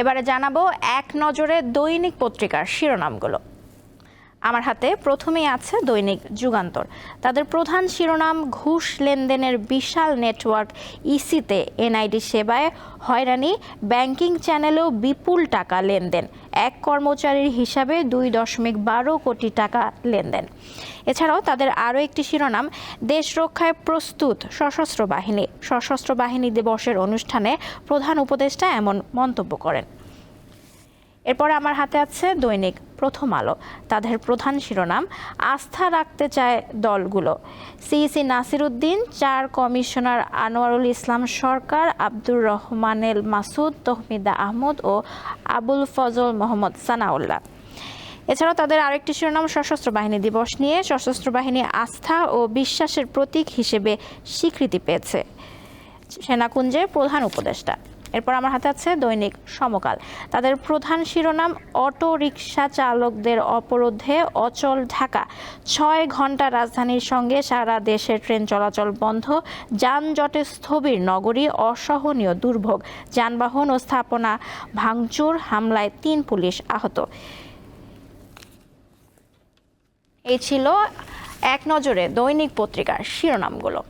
এবারে জানাব এক নজরে দৈনিক পত্রিকার শিরোনামগুলো। আমার হাতে প্রথমেই আছে দৈনিক যুগান্তর। তাদের প্রধান শিরোনাম, ঘুষ লেনদেনের বিশাল নেটওয়ার্ক, ইসিতে এনআইডি সেবায় হয়রানি, ব্যাংকিং চ্যানেলেও বিপুল টাকা লেনদেন। এক কর্মচারীর হিসাবে দুই দশমিক বারো কোটি টাকা লেনদেন। এছাড়াও তাদের আরও একটি শিরোনাম, দেশ রক্ষায় প্রস্তুত সশস্ত্র বাহিনী। সশস্ত্র বাহিনী দিবসের অনুষ্ঠানে প্রধান উপদেষ্টা এমন মন্তব্য করেন। এরপর আমার হাতে আছে দৈনিক প্রথম আলো। তাদের প্রধান শিরোনাম, আস্থা রাখতে চায় দলগুলো। সিইসি নাসিরুদ্দিন, চার কমিশনার আনোয়ারুল ইসলাম সরকার, আব্দুর রহমানেল মাসুদ, তহমিদা আহমদ ও আবুল ফজল মোহাম্মদ সানাউল্লাহ। এছাড়াও তাদের আরেকটি শিরোনাম, সশস্ত্র বাহিনী দিবস নিয়ে। সশস্ত্র বাহিনী আস্থা ও বিশ্বাসের প্রতীক হিসেবে স্বীকৃতি পেয়েছে সেনাকুঞ্জের প্রধান উপদেষ্টা। এরপর আমার হাতে আছে দৈনিক সমকাল। তাদের প্রধান শিরোনাম, অটো রিকশা চালকদের অবরোধে অচল ঢাকা। ছয় ঘণ্টা রাজধানীর সঙ্গে সারা দেশের ট্রেন চলাচল বন্ধ। যানজটে স্থবির নগরী, অসহনীয় দুর্ভোগ। যানবাহন ও স্থাপনা ভাঙচুর, হামলায় তিন পুলিশ আহত। এই ছিল এক নজরে দৈনিক পত্রিকার শিরোনামগুলো।